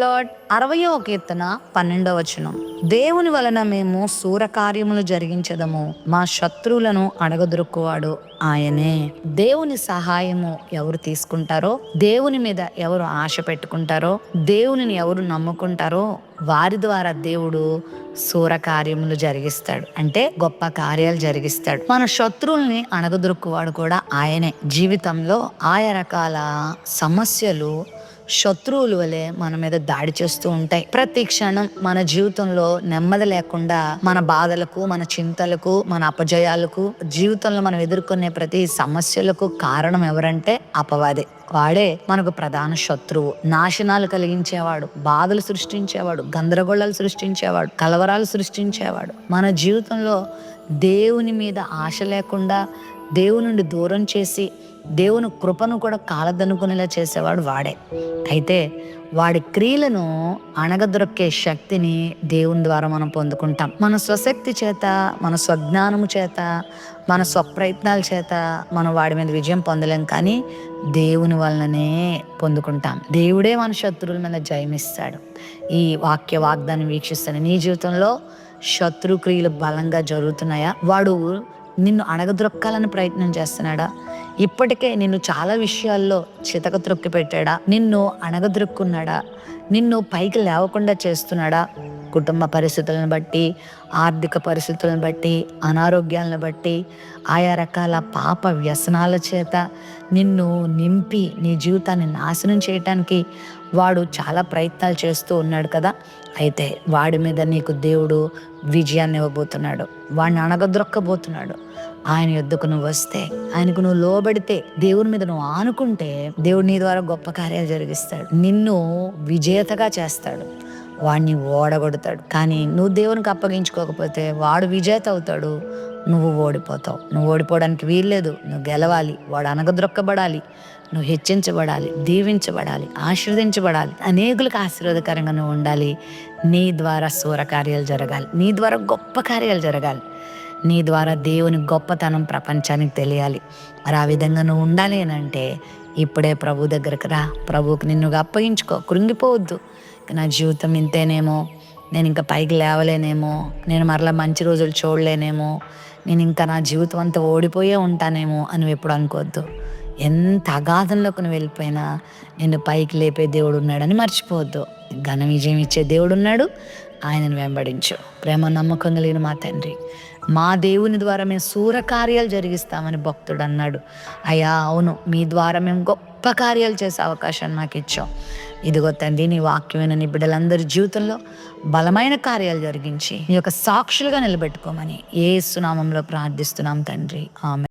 Lord అరవయో కీర్తన పన్నెండవ వచనం. దేవుని వలన మేము శూరకార్యములు జరిగించదము మా శత్రువులను అడగదొరుక్కువాడు ఆయనే. దేవుని సహాయము ఎవరు తీసుకుంటారో దేవుని మీద ఎవరు ఆశ పెట్టుకుంటారో దేవునిని ఎవరు నమ్ముకుంటారో వారి ద్వారా దేవుడు సూర కార్యములు జరిగిస్తాడు. అంటే గొప్ప కార్యాలు జరిగిస్తాడు. మన శత్రువుల్ని అణగదొరుక్కువాడు కూడా ఆయనే. జీవితంలో ఆయా రకాల సమస్యలు శత్రువుల వలె మన మీద దాడి చేస్తూ ఉంటాయి. ప్రతి క్షణం మన జీవితంలో నెమ్మది లేకుండా మన బాధలకు మన చింతలకు మన అపజయాలకు జీవితంలో మనం ఎదుర్కొనే ప్రతి సమస్యలకు కారణం ఎవరంటే అపవాదే. వాడే మనకు ప్రధాన శత్రువు. నాశనాలు కలిగించేవాడు బాధలు సృష్టించేవాడు గందరగోళాలు సృష్టించేవాడు కలవరాలు సృష్టించేవాడు. మన జీవితంలో దేవుని మీద ఆశ లేకుండా దేవుని నుండి దూరం చేసి దేవుని కృపను కూడా కాలదనుకునేలా చేసేవాడు వాడే. అయితే వాడి క్రియలను అణగదొరకే శక్తిని దేవుని ద్వారా మనం పొందుకుంటాం. మన స్వశక్తి చేత మన స్వజ్ఞానము చేత మన స్వప్రయత్నాల చేత మనం వాడి మీద విజయం పొందలేం కానీ దేవుని వలననే పొందుకుంటాం. దేవుడే మన శత్రువుల మీద జయమిస్తాడు. ఈ వాక్య వాగ్దానం వీక్షిస్తాను నీ జీవితంలో శత్రు క్రియలు బలంగా జరుగుతున్నాయా? వాడు నిన్ను అణగద్రొక్కాలని ప్రయత్నం చేస్తున్నాడా? ఇప్పటికే నిన్ను చాలా విషయాల్లో చితక త్రొక్కి పెట్టాడా? నిన్ను అణగద్రొక్కున్నాడా? నిన్ను పైకి లేవకుండా చేస్తున్నాడా? కుటుంబ పరిస్థితులను బట్టి ఆర్థిక పరిస్థితులను బట్టి అనారోగ్యాలను బట్టి ఆయా రకాల పాప వ్యసనాల చేత నిన్ను నింపి నీ జీవితాన్ని నాశనం చేయటానికి వాడు చాలా ప్రయత్నాలు చేస్తూ ఉన్నాడు కదా. అయితే వాడి మీద నీకు దేవుడు విజయాన్ని ఇవ్వబోతున్నాడు. వాడిని అణగద్రొక్కబోతున్నాడు. ఆయన యుద్ధకు నువ్వు వస్తే ఆయనకు నువ్వు లోబడితే దేవుని మీద నువ్వు ఆనుకుంటే దేవుడు నీ ద్వారా గొప్ప కార్యాలు జరిగిస్తాడు. నిన్ను విజేతగా చేస్తాడు. వాడిని ఓడగొడతాడు. కానీ నువ్వు దేవునికి అప్పగించుకోకపోతే వాడు విజేత అవుతాడు. నువ్వు ఓడిపోతావు. నువ్వు ఓడిపోవడానికి వీల్లేదు. నువ్వు గెలవాలి. వాడు అనగద్రొక్కబడాలి నువ్వు హెచ్చించబడాలి. దీవించబడాలి. ఆశీర్వదించబడాలి. అనేకులకు ఆశీర్వాదకరంగా నువ్వు ఉండాలి. నీ ద్వారా సూర కార్యాలు జరగాలి. నీ ద్వారా గొప్ప కార్యాలు జరగాలి. నీ ద్వారా దేవుని గొప్పతనం ప్రపంచానికి తెలియాలి. మరి ఆ విధంగా నువ్వు ఉండాలి అని అంటే ఇప్పుడే ప్రభు దగ్గరకు రా. ప్రభువుకి నిన్నుగా అప్పగించుకో. కృంగిపోవద్దు. నా జీవితం ఇంతేనేమో. నేను ఇంకా పైకి లేవలేనేమో. నేను మరలా మంచి రోజులు చూడలేనేమో. నేను ఇంకా నా జీవితం అంతా ఓడిపోయే ఉంటానేమో అని ఎప్పుడు అనుకోవద్దు. ఎంత అగాధంలోకి నువ్వు వెళ్ళిపోయినా నిన్ను పైకి లేపే దేవుడు ఉన్నాడని మర్చిపోవద్దు. ఘన విజయం ఇచ్చే దేవుడు ఉన్నాడు. ఆయనను వెంబడించు. ప్రేమ నమ్మకం కలిగిన మా తండ్రి. మా దేవుని ద్వారా మేము సూర కార్యాలు జరిగిస్తామని భక్తుడు అన్నాడు. అయ్యా అవును మీ ద్వారా మేము గొప్ప కార్యాలు చేసే అవకాశాన్ని మాకు ఇచ్చాం ఇదిగో తండ్రి నీ వాక్యమైన నీ బిడ్డలందరి జీవితంలో బలమైన కార్యాలు జరిగించి నీ యొక్క సాక్షులుగా నిలబెట్టుకోమని ఏ సునామంలో ప్రార్థిస్తున్నాం తండ్రి. ఆమె